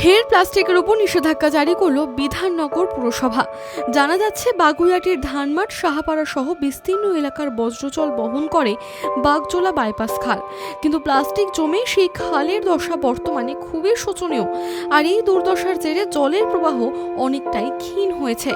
ফের প্লাস্টিকের উপর নিষেধাজ্ঞা জারি করল বিধাননগর পুরসভা। জানা যাচ্ছে বাগুইয়াটির ধানমাঠ, সাহাপাড়া সহ বিস্তীর্ণ এলাকার বজ্রজল বহন করে বাগজোলা বাইপাস খাল। কিন্তু প্লাস্টিক জমে সেই খালের দশা বর্তমানে খুবই শোচনীয়। আর এই দুর্দশার জেরে জলের প্রবাহ অনেকটাই ক্ষীণ হয়েছে।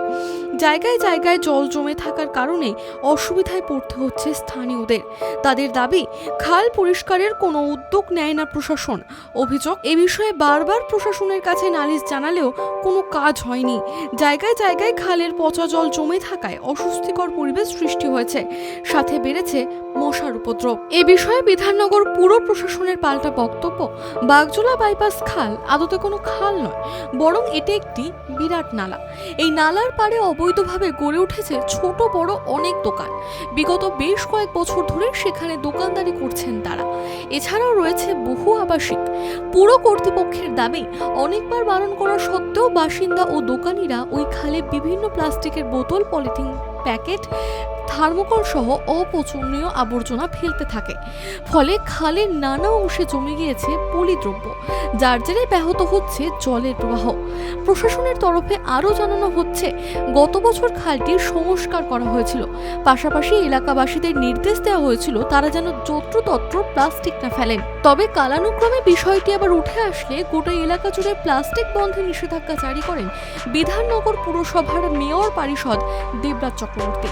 জায়গায় জায়গায় জল জমে থাকার কারণে অসুবিধায় পড়তে হচ্ছে স্থানীয়দের। তাদের দাবি, খাল পরিষ্কারের কোনো উদ্যোগ নেয় না প্রশাসন। অভিযোগ, এ বিষয়ে বারবার প্রশাসনের কাছে নালিশ জানালেও কোনো কাজ হয়নি। জায়গায় জায়গায় খালের পচা জল জমে থাকায় অস্বস্তিকর পরিবেশ সৃষ্টি হয়েছে। সাথে বেড়েছে মশার উপদ্রব। এ বিষয়ে বিধাননগর পুর প্রশাসনের পাল্টা বক্তব্য, বাগজোলা বাইপাস খাল আদতে কোনো খাল নয়, বরং এটি একটি বিরাট নালা। এই নালার পাড়ে অবৈধভাবে গড়ে উঠেছে ছোট বড় অনেক দোকান। বিগত বেশ কয়েক বছর ধরে সেখানে দোকানদারি করছেন তারা। এছাড়াও রয়েছে বহু আবাসিক। পুরো কর্তৃপক্ষের দাবি অনেকবার বারণ করা সত্ত্বেও বাসিন্দা ও দোকানিরা ওই খালে বিভিন্ন প্লাস্টিকের বোতল পলিথিন প্যাকেট থার্মোকল সহ অপচনীয় আবর্জনা ফেলতে থাকে। ফলে খালের নানা অংশে জমে গিয়েছে পলিদ্রব্য, যার জেরে ব্যাহত হচ্ছে জলের প্রবাহ। প্রশাসনের তরফে আরও জানানো হচ্ছে, গত বছর খালটির সংস্কার করা হয়েছিল। পাশাপাশি এলাকাবাসীদের নির্দেশ দেওয়া হয়েছিল তারা যেন যত্রতত্র প্লাস্টিক না ফেলেন। তবে কালানুক্রমে বিষয়টি আবার উঠে আসলে গোটা এলাকা জুড়ে প্লাস্টিক বন্ধে নিষেধাজ্ঞা জারি করেন বিধাননগর পুরসভার মেয়র পরিষদ দেবরাজ പൂർത്തി